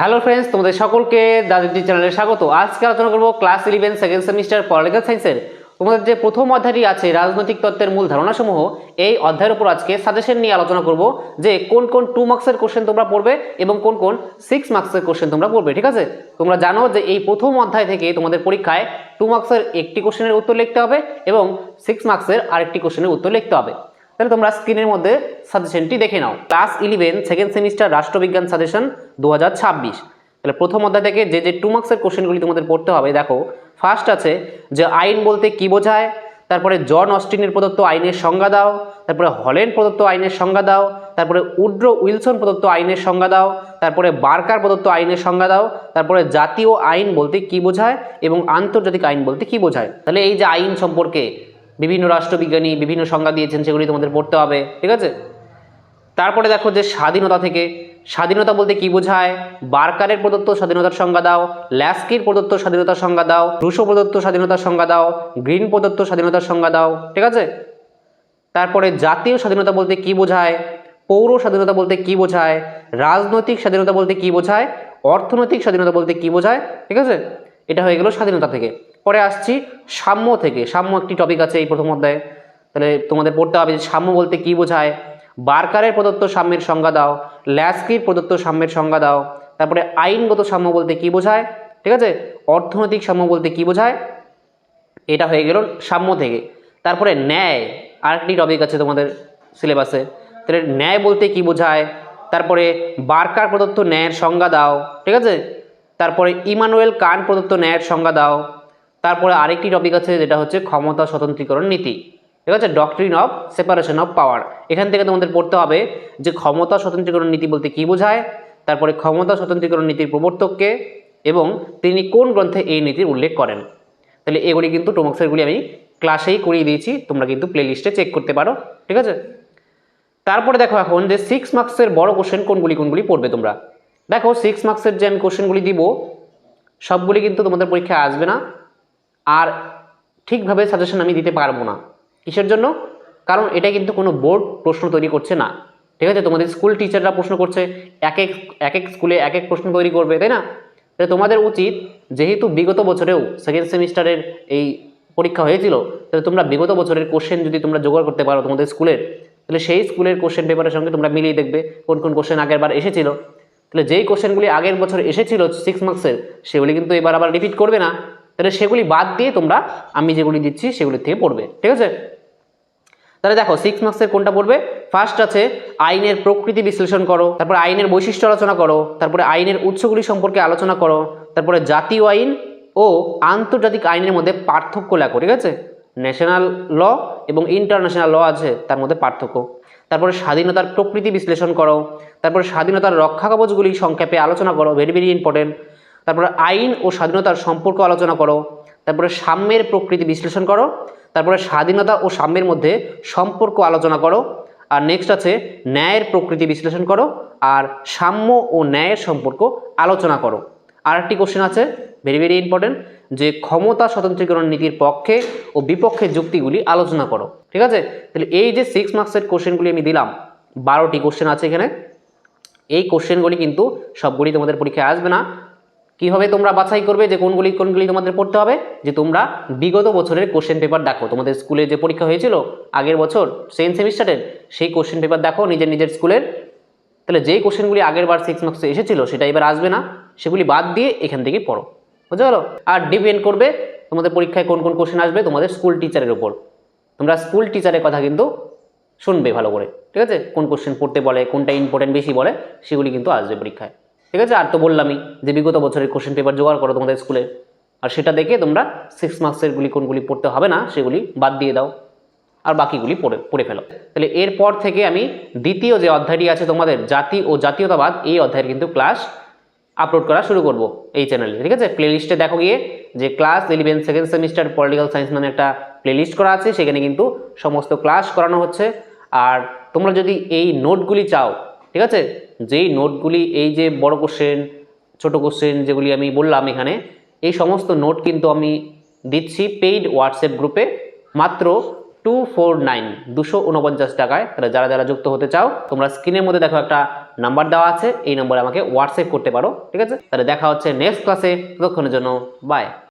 Hello friends তোমাদের সকলকে দাদিটি চ্যানেলে স্বাগত। আজকে আলোচনা করব class eleven second semester political সায়েন্সের তোমাদের যে প্রথম অধ্যায়টি আছে, রাজনৈতিক তত্ত্বের মূল ধারণাসমূহ, এই অধ্যায়ের উপর আজকে সাজেশন নিয়ে আলোচনা করব যে কোন কোন টু মার্কসের কোশ্চেন তোমরা পড়বে এবং কোন কোন সিক্স মার্কসের কোশ্চেন তোমরা পড়বে, ঠিক আছে? তোমরা জানো যে এই প্রথম অধ্যায় থেকে তোমাদের পরীক্ষায় টু মার্কসের একটি কোশ্চেনের উত্তর লিখতে হবে এবং সিক্স মার্কসের আরেকটি কোশ্চেনের উত্তর লিখতে হবে। তাহলে তোমরা স্ক্রিনের মধ্যে সাজেশনটি দেখে নাও। ক্লাস ইলেভেন সেকেন্ড সেমিস্টার রাষ্ট্রবিজ্ঞান সাজেশন দু হাজার ছাব্বিশ। তাহলে প্রথম অধ্যায় থেকে যে যে টু মার্কসের কোশ্চেনগুলি তোমাদের পড়তে হবে, দেখো ফার্স্ট আছে যে আইন বলতে কি বোঝায়, তারপরে জন অস্টিনের প্রদত্ত আইনের সংজ্ঞা দাও, তারপরে হলেন প্রদত্ত আইনের সংজ্ঞা দাও, তারপরে উড্রো উইলসন প্রদত্ত আইনের সংজ্ঞা দাও, তারপরে বার্কার প্রদত্ত আইনের সংজ্ঞা দাও, তারপরে জাতীয় আইন বলতে কি বোঝায় এবং আন্তর্জাতিক আইন বলতে কি বোঝায়। তাহলে এই যে আইন সম্পর্কে বিভিন্ন রাষ্ট্রবিজ্ঞানী বিভিন্ন সংজ্ঞা দিয়েছেন, সেগুলি তোমাদের পড়তে হবে, ঠিক আছে? তারপরে দেখো যে স্বাধীনতা থেকে স্বাধীনতা বলতে কি বোঝায়? বার্কারের প্রদত্ত স্বাধীনতার সংজ্ঞা দাও, ল্যাস্কির প্রদত্ত স্বাধীনতার সংজ্ঞা দাও, রুশো প্রদত্ত স্বাধীনতার সংজ্ঞা দাও, গ্রিন প্রদত্ত স্বাধীনতার সংজ্ঞা দাও, ঠিক আছে? তারপরে জাতীয় স্বাধীনতা বলতে কি বোঝায়? পৌর স্বাধীনতা বলতে কি বোঝায়? রাজনৈতিক স্বাধীনতা বলতে কি বোঝায়? অর্থনৈতিক স্বাধীনতা বলতে কি বোঝায়? ঠিক আছে? এটা হয়ে গেল স্বাধীনতা থেকে। পরে আসছি সাম্য থেকে। সাম্য একটি টপিক আছে এই প্রথম অধ্যায়ে। তাহলে তোমাদের পড়তে হবে যে সাম্য বলতে কি বোঝায়? বার্কারের প্রদত্ত সাম্যের সংজ্ঞা দাও, ল্যাস্কির প্রদত্ত সাম্যের সংজ্ঞা দাও, তারপরে আইনগত সাম্য বলতে কি বোঝায়? ঠিক আছে? অর্থনৈতিক সাম্য বলতে কি বোঝায়? এটা হয়ে গেল সাম্য থেকে। তারপরে ন্যায়, আরেকটি টপিক আছে তোমাদের সিলেবাসে তাহলে ন্যায় বলতে কি বোঝায়? তারপরে বার্কার প্রদত্ত ন্যায়ের সংজ্ঞা দাও, ঠিক আছে? তারপরে ইমানুয়েল কান প্রদত্ত ন্যায়ের সংজ্ঞা দাও। তারপরে আরেকটি টপিক আছে যেটা হচ্ছে ক্ষমতা স্বতন্ত্রীকরণ নীতি। ঠিক আছে doctrine of separation of power এখান থেকে তোমাদের পড়তে হবে যে ক্ষমতা স্বতন্ত্রীকরণ নীতি বলতে কি বোঝায়, তারপরে ক্ষমতা স্বতন্ত্রীকরণ নীতির প্রবর্তককে এবং তিনি কোন গ্রন্থে এই নীতির উল্লেখ করেন। তাহলে এগুলি কিন্তু টোমাক্সেরগুলি আমি ক্লাসেই করিয়ে দিয়েছি, তোমরা কিন্তু প্লেলিস্টে চেক করতে পারো, ঠিক আছে? তারপরে দেখো এখন যে সিক্স মার্কসের বড় কোশ্চেন কোনগুলি কোনগুলি পড়বে তোমরা? দেখো সিক্স মার্কসের যে আমি কোশ্চেনগুলি দিব, সবগুলি কিন্তু তোমাদের পরীক্ষায় আসবে না, আর ঠিকভাবে সাজেশন আমি দিতে পারব না। কিসের জন্য? কারণ এটা কিন্তু কোনো বোর্ড প্রশ্ন তৈরি করছে না। ঠিক আছে? তোমাদের স্কুল টিচাররা প্রশ্ন করছে এক এক এক এক স্কুলে এক এক প্রশ্ন তৈরি করবে, তাই না? তাহলে তোমাদের উচিত, যেহেতু বিগত বছরেও সেকেন্ড সেমিস্টারের এই পরীক্ষা হয়েছিল, তাহলে তোমরা বিগত বছরের কোশ্চেন যদি তোমরা জোগাড় করতে পারো তোমাদের স্কুলের তাহলে সেই স্কুলের কোশ্চেন পেপারের সঙ্গে তোমরা মিলিয়ে দেখবে কোন কোন কোশ্চেন আগের বার এসেছিল। তাহলে যেই কোশ্চেনগুলি আগের বছর এসেছিল সিক্স মার্কসের সেগুলি কিন্তু এবার আবার রিপিট করবে না। তাহলে সেগুলি বাদ দিয়ে তোমরা আমি যেগুলি দিচ্ছি সেগুলি থেকে পড়বে। ঠিক আছে? তাহলে দেখো সিক্স মার্কসের কোনটা পড়বে? ফার্স্ট আছে, আইনের প্রকৃতি বিশ্লেষণ করো, তারপরে আইনের বৈশিষ্ট্য আলোচনা করো, তারপরে আইনের উৎসগুলি সম্পর্কে আলোচনা করো, তারপরে জাতীয় আইন ও আন্তর্জাতিক আইনের মধ্যে পার্থক্য লেখো, ঠিক আছে? ন্যাশনাল ল এবং ইন্টারন্যাশনাল ল আছে, তার মধ্যে পার্থক্য। তারপরে স্বাধীনতার প্রকৃতি বিশ্লেষণ করো, তারপরে স্বাধীনতার রক্ষা কবচগুলি সংক্ষেপে আলোচনা করো ভেরি ভেরি ইম্পর্টেন্ট তারপরে আইন ও স্বাধীনতার সম্পর্ক আলোচনা করো, তারপরে সাম্যের প্রকৃতি বিশ্লেষণ করো তারপরে স্বাধীনতা ও সাম্যের মধ্যে সম্পর্ক আলোচনা করো। আর নেক্সট আছে ন্যায়ের প্রকৃতি বিশ্লেষণ করো আর সাম্য ও ন্যায়ের সম্পর্ক আলোচনা করো। আর একটি কোশ্চেন আছে ভেরি ভেরি ইম্পর্টেন্ট যে ক্ষমতা স্বতন্ত্রীকরণ নীতির পক্ষে ও বিপক্ষে যুক্তিগুলি আলোচনা করো। ঠিক আছে? তাহলে এই যে সিক্স মার্কসের কোশ্চেনগুলি আমি দিলাম, বারোটি কোশ্চেন আছে এখানে। এই কোশ্চেনগুলি কিন্তু সবগুলি তোমাদের পরীক্ষায় আসবে না। কীভাবে তোমরা বাছাই করবে, যে কোনগুলি কোনগুলি তোমাদের পড়তে হবে, যে তোমরা বিগত বছরের কোশ্চেন পেপার দেখো। তোমাদের স্কুলে যে পরীক্ষা হয়েছিল, আগের বছর সেকেন্ড সেমিস্টারের সেই কোশ্চেন পেপার দেখো, নিজের নিজের স্কুলের। তাহলে যেই কোশ্চেনগুলি আগের বার সিক্স মার্কসে এসেছিল, সেটা এবার আসবে না। সেগুলি বাদ দিয়ে এখান থেকে পড়ো। বুঝতে পারো? আর ডিপেন্ড করবে তোমাদের পরীক্ষায় কোন কোন কোশ্চেন আসবে তোমাদের স্কুল টিচারের উপর। তোমরা স্কুল টিচারের কথা কিন্তু শুনবে ভালো করে। ঠিক আছে? কোন কোশ্চেন পড়তে বলে, কোনটা ইম্পর্টেন্ট বেশি বলে, সেগুলি কিন্তু আসবে পরীক্ষায়। ঠিক আছে? আর তো বললামই যে বিগত বছরের কোশ্চেন পেপার জোগাড় করো তোমাদের স্কুলে আর সেটা দেখে তোমরা সিক্স মার্কসেরগুলি কোনগুলি পড়তে হবে না, সেগুলি বাদ দিয়ে দাও। আর বাকিগুলি পড়ে পড়ে ফেলো। তাহলে এরপর থেকে আমি দ্বিতীয় যে অধ্যায়টি আছে তোমাদের জাতি ও জাতীয়তাবাদ, এই অধ্যায়ের কিন্তু ক্লাস আপলোড করা শুরু করব এই চ্যানেলে ঠিক আছে? প্লেলিস্টে দেখো গিয়ে যে class eleven second semester political science নামে একটা প্লেলিস্ট করা আছে, সেখানে কিন্তু সমস্ত ক্লাস করানো হচ্ছে। আর তোমরা যদি এই নোটগুলি চাও, ঠিক আছে? যেই নোটগুলি, এই যে বড় কোশ্চেন ছোট কোশ্চেন যেগুলি আমি বললাম এখানে, এই সমস্ত নোট কিন্তু আমি দিচ্ছি পেইড হোয়াটসঅ্যাপ গ্রুপে মাত্র টু ফোর নাইন দুশো উনপঞ্চাশ টাকায়। তাহলে যারা যারা যুক্ত হতে চাও, তোমরা স্ক্রিনের মধ্যে দেখো একটা নাম্বার দেওয়া আছে, এই নম্বরে আমাকে হোয়াটসঅ্যাপ করতে পারো, ঠিক আছে? তাহলে দেখা হচ্ছে নেক্সট ক্লাসে ততক্ষণের জন্য বাই